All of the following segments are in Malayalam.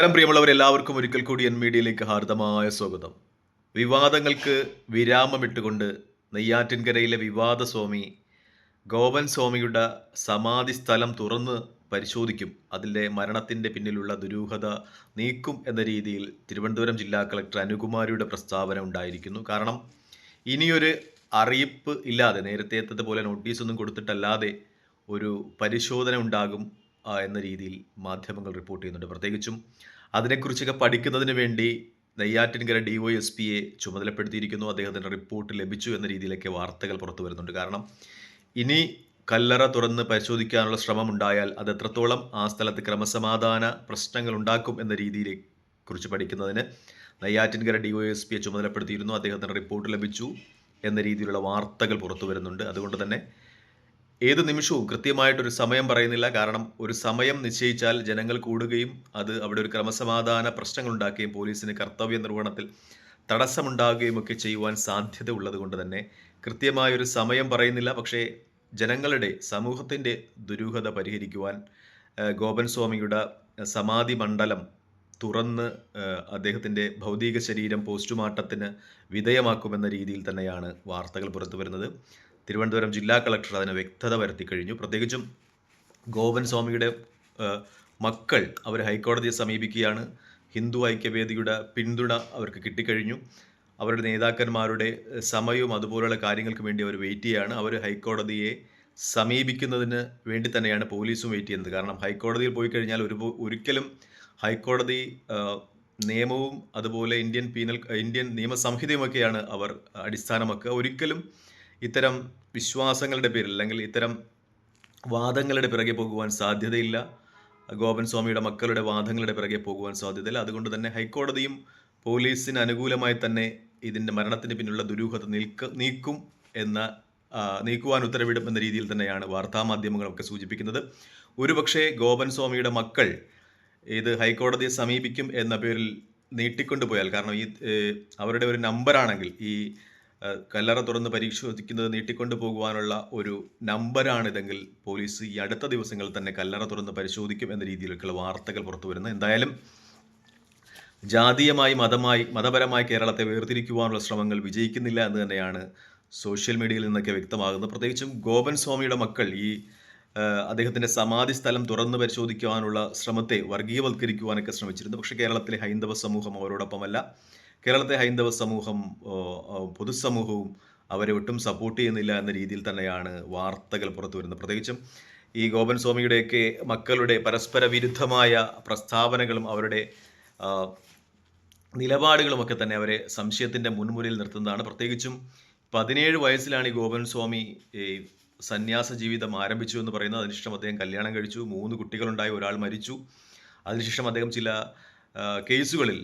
നമസ്കാരം പ്രിയമുള്ളവർ എല്ലാവർക്കും ഒരിക്കൽ കൂടി എൻ മീഡിയയിലേക്ക് ഹാർദമായ സ്വാഗതം. വിവാദങ്ങൾക്ക് വിരാമമിട്ടുകൊണ്ട് നെയ്യാറ്റിൻകരയിലെ വിവാദ സ്വാമി ഗോപൻ സ്വാമിയുടെ സമാധി സ്ഥലം തുറന്ന് പരിശോധിക്കും. അതിന്റെ മരണത്തിന്റെ പിന്നിലുള്ള ദുരൂഹത നീക്കും എന്ന രീതിയിൽ തിരുവനന്തപുരം ജില്ലാ കളക്ടർ അനുകുമാരിയുടെ പ്രസ്താവന ഉണ്ടായിരിക്കുന്നു. കാരണം ഇനിയൊരു അറിയിപ്പ് ഇല്ലാതെ നേരത്തെ പോലെ നോട്ടീസൊന്നും കൊടുത്തിട്ടല്ലാതെ ഒരു പരിശോധന ഉണ്ടാകും. എന്ന രീതിയിൽ മാധ്യമങ്ങൾ റിപ്പോർട്ട് ചെയ്യുന്നുണ്ട്. പ്രത്യേകിച്ചും അതിനെക്കുറിച്ചൊക്കെ പഠിക്കുന്നതിന് വേണ്ടി നെയ്യാറ്റിൻകര ഡി വൈ എസ് പിയെ ചുമതലപ്പെടുത്തിയിരിക്കുന്നു. അദ്ദേഹത്തിന്റെ റിപ്പോർട്ട് ലഭിച്ചു എന്ന രീതിയിലൊക്കെ വാർത്തകൾ പുറത്തു വരുന്നുണ്ട്. കാരണം ഇനി കല്ലറ തുറന്ന് പരിശോധിക്കാനുള്ള ശ്രമം ഉണ്ടായാൽ അത് എത്രത്തോളം ആ സ്ഥലത്ത് ക്രമസമാധാന പ്രശ്നങ്ങൾ ഉണ്ടാക്കും എന്ന രീതിയിലെ കുറിച്ച് പഠിക്കുന്നതിന് നെയ്യാറ്റിൻകര ഡി വൈ എസ് പിയെ ചുമതലപ്പെടുത്തിയിരുന്നു. അദ്ദേഹത്തിന്റെ റിപ്പോർട്ട് ലഭിച്ചു എന്ന രീതിയിലുള്ള വാർത്തകൾ പുറത്തു വരുന്നുണ്ട്. അതുകൊണ്ട് തന്നെ ഏത് നിമിഷവും കൃത്യമായിട്ടൊരു സമയം പറയുന്നില്ല. കാരണം ഒരു സമയം നിശ്ചയിച്ചാൽ ജനങ്ങൾ കൂടുകയും അത് അവിടെ ഒരു ക്രമസമാധാന പ്രശ്നങ്ങൾ ഉണ്ടാക്കുകയും പോലീസിന് കർത്തവ്യ നിർവഹണത്തിൽ തടസ്സമുണ്ടാകുകയും ഒക്കെ ചെയ്യുവാൻ സാധ്യത ഉള്ളത് കൊണ്ട് തന്നെ കൃത്യമായൊരു സമയം പറയുന്നില്ല. പക്ഷേ ജനങ്ങളുടെ സമൂഹത്തിന്റെ ദുരൂഹത പരിഹരിക്കുവാൻ ഗോപൻ സ്വാമിയുടെ സമാധി മണ്ഡലം തുറന്ന് അദ്ദേഹത്തിന്റെ ഭൗതിക ശരീരം പോസ്റ്റ്മോർട്ടത്തിന് വിധേയമാക്കുമെന്ന രീതിയിൽ തന്നെയാണ് വാർത്തകൾ പുറത്തു വരുന്നത്. തിരുവനന്തപുരം ജില്ലാ കളക്ടർ അതിന് വ്യക്തത വരുത്തി കഴിഞ്ഞു. പ്രത്യേകിച്ചും ഗോവൻ സ്വാമിയുടെ മക്കൾ അവർ ഹൈക്കോടതിയെ സമീപിക്കുകയാണ്. ഹിന്ദു ഐക്യവേദിയുടെ പിന്തുണ അവർക്ക് കിട്ടിക്കഴിഞ്ഞു. അവരുടെ നേതാക്കന്മാരുടെ സമയവും അതുപോലെയുള്ള കാര്യങ്ങൾക്ക് വേണ്ടി അവർ വെയിറ്റ് ചെയ്യുകയാണ്. അവർ ഹൈക്കോടതിയെ സമീപിക്കുന്നതിന് വേണ്ടി തന്നെയാണ് പോലീസും വെയിറ്റ് ചെയ്യുന്നത്. കാരണം ഹൈക്കോടതിയിൽ പോയി കഴിഞ്ഞാൽ ഒരു ഒരിക്കലും ഹൈക്കോടതി നിയമവും അതുപോലെ ഇന്ത്യൻ പീനൽ ഇന്ത്യൻ നിയമസംഹിതയുമൊക്കെയാണ് അവർ അടിസ്ഥാനമാക്കുക. ഒരിക്കലും ഇത്തരം വിശ്വാസങ്ങളുടെ പേരിൽ അല്ലെങ്കിൽ ഇത്തരം വാദങ്ങളുടെ പിറകെ പോകുവാൻ സാധ്യതയില്ല. ഗോപൻ സ്വാമിയുടെ മക്കളുടെ വാദങ്ങളുടെ പിറകെ പോകുവാൻ സാധ്യതയില്ല. അതുകൊണ്ട് തന്നെ ഹൈക്കോടതിയും പോലീസിന് അനുകൂലമായി തന്നെ ഇതിന്റെ മരണത്തിന് പിന്നിലുള്ള ദുരൂഹത നീക്ക നീക്കും എന്ന നീക്കുവാൻ ഉത്തരവിടും എന്ന രീതിയിൽ തന്നെയാണ് വാർത്താമാധ്യമങ്ങളൊക്കെ സൂചിപ്പിക്കുന്നത്. ഒരുപക്ഷെ ഗോപൻ സ്വാമിയുടെ മക്കൾ ഇത് ഹൈക്കോടതിയെ സമീപിക്കും എന്ന പേരിൽ നീട്ടിക്കൊണ്ടുപോയാൽ കാരണം ഈ അവരുടെ ഒരു നമ്പറാണെങ്കിൽ ഈ കല്ലറ തുറന്ന് പരിശോധിക്കുന്നത് നീട്ടിക്കൊണ്ടു പോകുവാനുള്ള ഒരു നമ്പറാണിതെങ്കിൽ പോലീസ് ഈ അടുത്ത ദിവസങ്ങളിൽ തന്നെ കല്ലറ തുറന്ന് പരിശോധിക്കും എന്ന രീതിയിലേക്കുള്ള വാർത്തകൾ പുറത്തു വരുന്നത്. എന്തായാലും ജാതീയമായി മതമായി മതപരമായി കേരളത്തെ വേർതിരിക്കുവാനുള്ള ശ്രമങ്ങൾ വിജയിക്കുന്നില്ല എന്ന് തന്നെയാണ് സോഷ്യൽ മീഡിയയിൽ നിന്നൊക്കെ വ്യക്തമാകുന്നത്. പ്രത്യേകിച്ചും ഗോപൻ സ്വാമിയുടെ മക്കൾ ഈ അദ്ദേഹത്തിന്റെ സമാധി സ്ഥലം തുറന്നു പരിശോധിക്കുവാനുള്ള ശ്രമത്തെ വർഗീയവൽക്കരിക്കുവാനൊക്കെ ശ്രമിച്ചിരുന്നു. പക്ഷേ കേരളത്തിലെ ഹൈന്ദവ സമൂഹം അവരോടൊപ്പമല്ല. കേരളത്തെ ഹൈന്ദവ സമൂഹം പൊതുസമൂഹവും അവരെ ഒട്ടും സപ്പോർട്ട് ചെയ്യുന്നില്ല എന്ന രീതിയിൽ തന്നെയാണ് വാർത്തകൾ പുറത്തു വരുന്നത്. പ്രത്യേകിച്ചും ഈ ഗോപൻ സ്വാമിയുടെയൊക്കെ മക്കളുടെ പരസ്പര വിരുദ്ധമായ പ്രസ്താവനകളും അവരുടെ നിലപാടുകളുമൊക്കെ തന്നെ അവരെ സംശയത്തിന്റെ മുൻമുരയിൽ നിർത്തുന്നതാണ്. പ്രത്യേകിച്ചും പതിനേഴ് വയസ്സിലാണ് ഈ ഗോപൻ സ്വാമി സന്യാസ ജീവിതം ആരംഭിച്ചു എന്ന് പറയുന്നത്. അതിനുശേഷം അദ്ദേഹം കല്യാണം കഴിച്ചു. മൂന്ന് കുട്ടികളുണ്ടായി. ഒരാൾ മരിച്ചു. അതിനുശേഷം അദ്ദേഹം ചില കേസുകളിൽ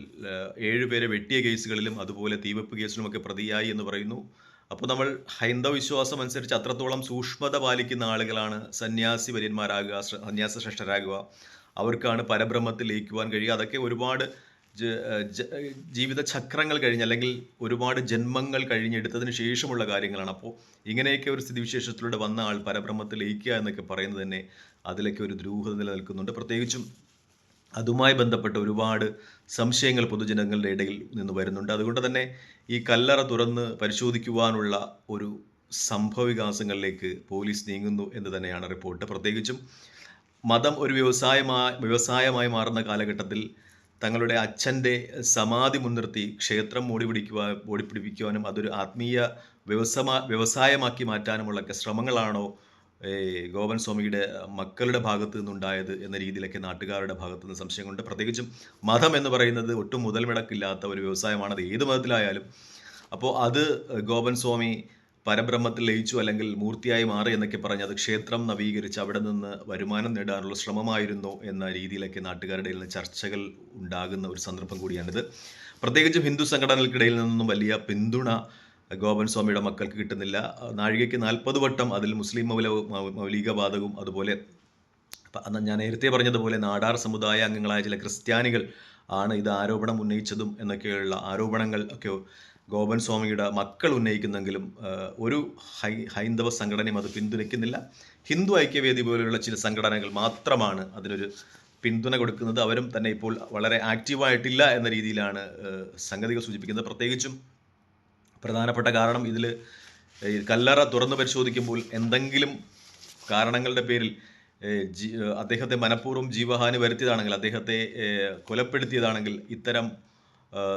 ഏഴുപേരെ വെട്ടിയ കേസുകളിലും അതുപോലെ തീവെപ്പ് കേസിലുമൊക്കെ പ്രതിയായി എന്ന് പറയുന്നു. അപ്പോൾ നമ്മൾ ഹൈന്ദവ വിശ്വാസം അനുസരിച്ച് അത്രത്തോളം സൂക്ഷ്മത പാലിക്കുന്ന ആളുകളാണ് സന്യാസി വര്യന്മാരാകുക സന്യാസ ശ്രേഷ്ഠരാകുക. അവർക്കാണ് പരബ്രഹ്മത്തിൽ ലയിക്കുവാൻ കഴിയുക. അതൊക്കെ ഒരുപാട് ജീവിത ചക്രങ്ങൾ കഴിഞ്ഞ് അല്ലെങ്കിൽ ഒരുപാട് ജന്മങ്ങൾ കഴിഞ്ഞെടുത്തതിന് ശേഷമുള്ള കാര്യങ്ങളാണ്. അപ്പോൾ ഇങ്ങനെയൊക്കെ ഒരു സ്ഥിതിവിശേഷത്തിലൂടെ വന്ന ആൾ പരബ്രഹ്മത്തിൽ ലയിക്കുക എന്നൊക്കെ പറയുന്നത് തന്നെ അതിലൊക്കെ ഒരു ദ്രൂഹത നിലനിൽക്കുന്നുണ്ട്. പ്രത്യേകിച്ചും അതുമായി ബന്ധപ്പെട്ട ഒരുപാട് സംശയങ്ങൾ പൊതുജനങ്ങളുടെ ഇടയിൽ നിന്ന് വരുന്നുണ്ട്. അതുകൊണ്ട് തന്നെ ഈ കല്ലറ തുറന്ന് പരിശോധിക്കുവാനുള്ള ഒരു സംഭവവികാസങ്ങളിലേക്ക് പോലീസ് നീങ്ങുന്നു എന്ന് തന്നെയാണ് റിപ്പോർട്ട്. പ്രത്യേകിച്ചും മതം ഒരു വ്യവസായമായി വ്യവസായമായി മാറുന്ന കാലഘട്ടത്തിൽ തങ്ങളുടെ അച്ഛന്റെ സമാധി മുൻനിർത്തി ക്ഷേത്രം മോടി പിടിക്കുവാൻ മൂടിപ്പിടിപ്പിക്കുവാനും അതൊരു ആത്മീയ വ്യവസമാ വ്യവസായമാക്കി മാറ്റാനുമുള്ളൊക്കെ ശ്രമങ്ങളാണോ ഗോപൻ സ്വാമിയുടെ മക്കളുടെ ഭാഗത്തു നിന്നുണ്ടായത് എന്ന രീതിയിലൊക്കെ നാട്ടുകാരുടെ ഭാഗത്തു നിന്ന് സംശയമുണ്ട് പ്രത്യേകിച്ചും മതം എന്ന് പറയുന്നത് ഒട്ടും മുതൽ മുടക്കില്ലാത്ത ഒരു വ്യവസായമാണ്. അത് ഏത് മതത്തിലായാലും. അപ്പോൾ അത് ഗോപൻ സ്വാമി പരബ്രഹ്മത്തിൽ ലയിച്ചു അല്ലെങ്കിൽ മൂർത്തിയായി മാറി എന്നൊക്കെ പറഞ്ഞ് അത് ക്ഷേത്രം നവീകരിച്ച് അവിടെ നിന്ന് വരുമാനം നേടാനുള്ള ശ്രമമായിരുന്നു എന്ന രീതിയിലൊക്കെ നാട്ടുകാരുടെ നിന്ന് ചർച്ചകൾ ഉണ്ടാകുന്ന ഒരു സന്ദർഭം കൂടിയാണിത്. പ്രത്യേകിച്ചും ഹിന്ദു സംഘടനകൾക്കിടയിൽ നിന്നും വലിയ പിന്തുണ ഗോപൻ സ്വാമിയുടെ മക്കൾക്ക് കിട്ടുന്നില്ല. നാഴികയ്ക്ക് നാൽപ്പത് വട്ടം അതിൽ മുസ്ലിം മൗല മൗലിക മൗലികവാദവും അതുപോലെ ഞാൻ നേരത്തെ പറഞ്ഞതുപോലെ നാടാർ സമുദായ അംഗങ്ങളായ ചില ക്രിസ്ത്യാനികൾ ആണ് ഇത് ആരോപണം ഉന്നയിച്ചതും എന്നൊക്കെയുള്ള ആരോപണങ്ങൾ ഒക്കെ ഗോപൻ സ്വാമിയുടെ മക്കൾ ഉന്നയിക്കുന്നെങ്കിലും ഒരു ഹൈ ഹൈന്ദവ സംഘടനയും അത് പിന്തുണയ്ക്കുന്നില്ല. ഹിന്ദു ഐക്യവേദി പോലെയുള്ള ചില സംഘടനകൾ മാത്രമാണ് അതിനൊരു പിന്തുണ കൊടുക്കുന്നത്. അവരും തന്നെ ഇപ്പോൾ വളരെ ആക്റ്റീവായിട്ടില്ല എന്ന രീതിയിലാണ് സംഗതികൾ സൂചിപ്പിക്കുന്നത്. പ്രത്യേകിച്ചും പ്രധാനപ്പെട്ട കാരണം ഇതിൽ കല്ലറ തുറന്നു പരിശോധിക്കുമ്പോൾ എന്തെങ്കിലും കാരണങ്ങളുടെ പേരിൽ അദ്ദേഹത്തെ മനഃപൂർവം ജീവഹാനി വരുത്തിയതാണെങ്കിൽ അദ്ദേഹത്തെ കൊലപ്പെടുത്തിയതാണെങ്കിൽ ഇത്തരം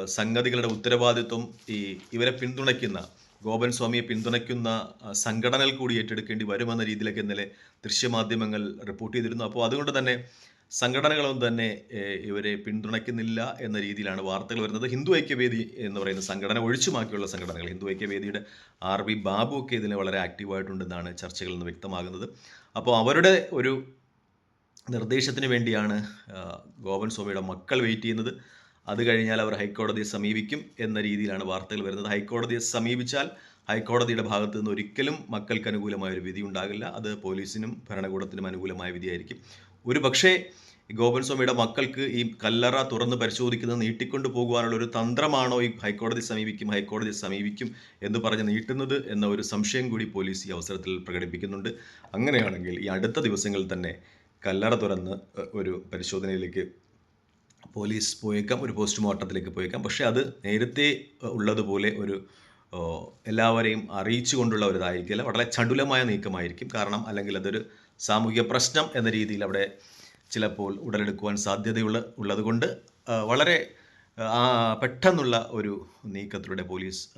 സംഗതികളുടെ ഉത്തരവാദിത്വം ഈ ഇവരെ പിന്തുണയ്ക്കുന്ന ഗോപൻ സ്വാമിയെ പിന്തുണയ്ക്കുന്ന സംഘടനകൾ കൂടി ഏറ്റെടുക്കേണ്ടി വരുമെന്ന രീതിയിലൊക്കെ ഇന്നലെ ദൃശ്യമാധ്യമങ്ങൾ റിപ്പോർട്ട് ചെയ്തിരുന്നു. അപ്പോൾ അതുകൊണ്ട് തന്നെ സംഘടനകളൊന്നും തന്നെ ഇവരെ പിന്തുണയ്ക്കുന്നില്ല എന്ന രീതിയിലാണ് വാർത്തകൾ വരുന്നത്. ഹിന്ദു ഐക്യവേദി എന്ന് പറയുന്ന സംഘടന ഒഴിച്ചുമാക്കിയുള്ള സംഘടനകൾ ഹിന്ദു ഐക്യവേദിയുടെ ആർ വി ബാബു ഒക്കെ ഇതിന് വളരെ ആക്റ്റീവായിട്ടുണ്ടെന്നാണ് ചർച്ചകളിൽ നിന്ന് വ്യക്തമാകുന്നത്. അപ്പോൾ അവരുടെ ഒരു നിർദ്ദേശത്തിന് വേണ്ടിയാണ് ഗോപൻ സ്വാമിയുടെ മക്കൾ വെയിറ്റ് ചെയ്യുന്നത്. അത് കഴിഞ്ഞാൽ അവർ ഹൈക്കോടതിയെ സമീപിക്കും എന്ന രീതിയിലാണ് വാർത്തകൾ വരുന്നത്. ഹൈക്കോടതിയെ സമീപിച്ചാൽ ഹൈക്കോടതിയുടെ ഭാഗത്തു നിന്ന് ഒരിക്കലും മക്കൾക്ക് അനുകൂലമായ ഒരു വിധി ഉണ്ടാകില്ല. അത് പോലീസിനും ഭരണകൂടത്തിനും അനുകൂലമായ വിധിയായിരിക്കും. ഒരു പക്ഷേ ഗോപൻ സ്വാമിയുടെ മക്കൾക്ക് ഈ കല്ലറ തുറന്ന് പരിശോധിക്കുന്നത് നീട്ടിക്കൊണ്ടു പോകുവാനുള്ള ഒരു തന്ത്രമാണോ ഈ ഹൈക്കോടതി സമീപിക്കും ഹൈക്കോടതി സമീപിക്കും എന്ന് പറഞ്ഞ് നീട്ടുന്നത് എന്ന ഒരു സംശയം കൂടി പോലീസ് ഈ അവസരത്തിൽ പ്രകടിപ്പിക്കുന്നുണ്ട്. അങ്ങനെയാണെങ്കിൽ ഈ അടുത്ത ദിവസങ്ങളിൽ തന്നെ കല്ലറ തുറന്ന് ഒരു പരിശോധനയിലേക്ക് പോലീസ് പോയേക്കാം ഒരു പോസ്റ്റ്മോർട്ടത്തിലേക്ക് പോയേക്കാം. പക്ഷേ അത് നേരത്തെ ഉള്ളതുപോലെ ഒരു എല്ലാവരെയും അറിയിച്ചു കൊണ്ടുള്ള ഒരു ഇതായിരിക്കില്ല വളരെ ചടുലമായ നീക്കമായിരിക്കും. കാരണം അല്ലെങ്കിൽ അതൊരു സാമൂഹിക പ്രശ്നം എന്ന രീതിയിൽ അവിടെ ചിലപ്പോൾ ഉടലെടുക്കുവാൻ സാധ്യതയുള്ള ഉള്ളതുകൊണ്ട് വളരെ പെട്ടെന്നുള്ള ഒരു നീക്കത്തിലൂടെ പോലീസ്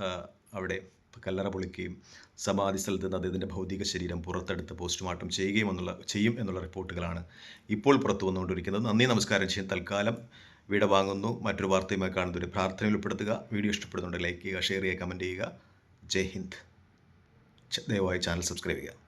അവിടെ കല്ലറ പൊളിക്കുകയും സമാധി സ്ഥലത്ത് നിന്ന് അദ്ദേഹത്തിന്റെ ഭൗതിക ശരീരം പുറത്തെടുത്ത് പോസ്റ്റ്മോർട്ടം ചെയ്യുകയും എന്നുള്ള ചെയ്യും എന്നുള്ള റിപ്പോർട്ടുകളാണ് ഇപ്പോൾ പുറത്തു വന്നുകൊണ്ടിരിക്കുന്നത്. നന്ദി നമസ്കാരം ചെയ്യും. തൽക്കാലം വിട വാങ്ങുന്നു. മറ്റൊരു വാർത്തയുമായി കാണുന്നവരെ പ്രാർത്ഥനയിൽ ഉൾപ്പെടുത്തുക. വീഡിയോ ഇഷ്ടപ്പെടുന്നുണ്ട് ലൈക്ക് ചെയ്യുക ഷെയർ ചെയ്യുക കമന്റ് ചെയ്യുക. ജയ് ഹിന്ദ്. ദയവായി ചാനൽ സബ്സ്ക്രൈബ് ചെയ്യുക.